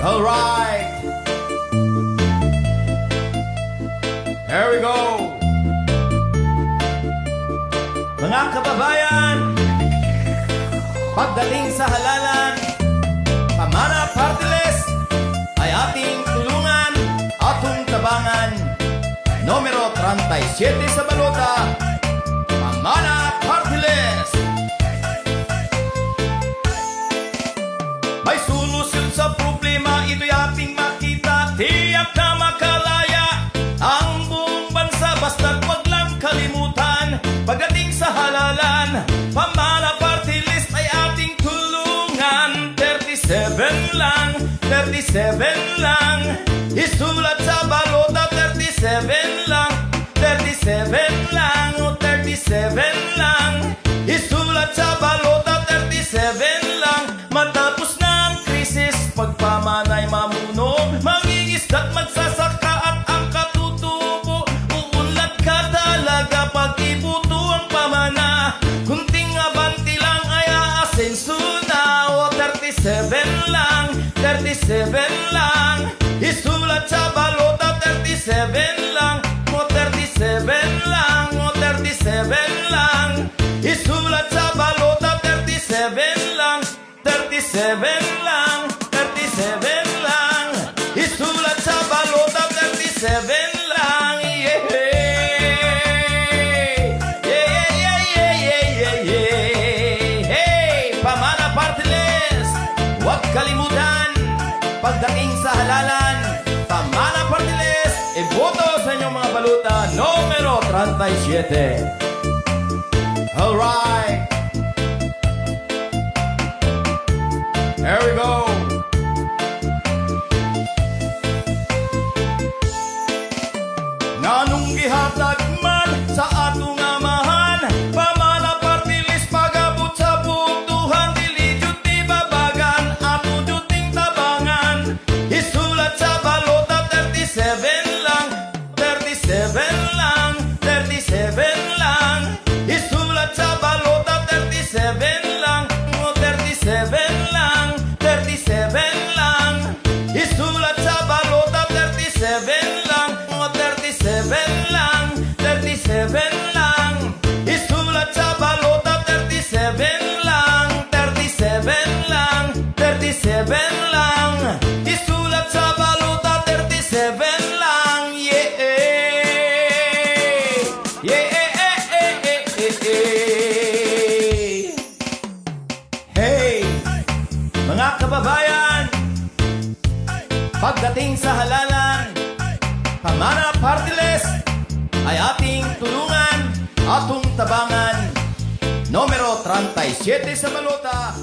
Alright. Here we go. Mga kababayan, pagdating sa halalan, Pamana Party List ay ating tulungan, atong tabangan. Numero 37 sa balota, Solusyon sa problema, ito'y ating makita. Tiyak na makalaya ang buong bansa, basta't wag lang kalimutan. Pagdating sa halalan, pamana party list ay ating tulungan. 37 lang, 37 lang. Isulat sa balota, 37 lang. 37 lang, o 37 lang. Krisis, pagpamanay mamuno. Mangingisda't magsasaka at ang katutubo. Uunlad ka talaga pag ibuto ang pamana. Kunting abanti lang ay aasenso na. O 37 lang, 37 lang. Isulat sa balota, 37 37 lang. Yeah. Yeah, yeah, yeah, yeah, yeah. Hey, pamana party list. Huwag kalimutan, pagdating sa halalan, pamana party list, iboto sa inyong mga baluta, numero 37. 37 lang. 37 lang 37 lang. Isulat sa balota 37 Pagdating sa halalan Pamana Party List ay ating tulungan, atong tabangan. Numero 37 sa balota,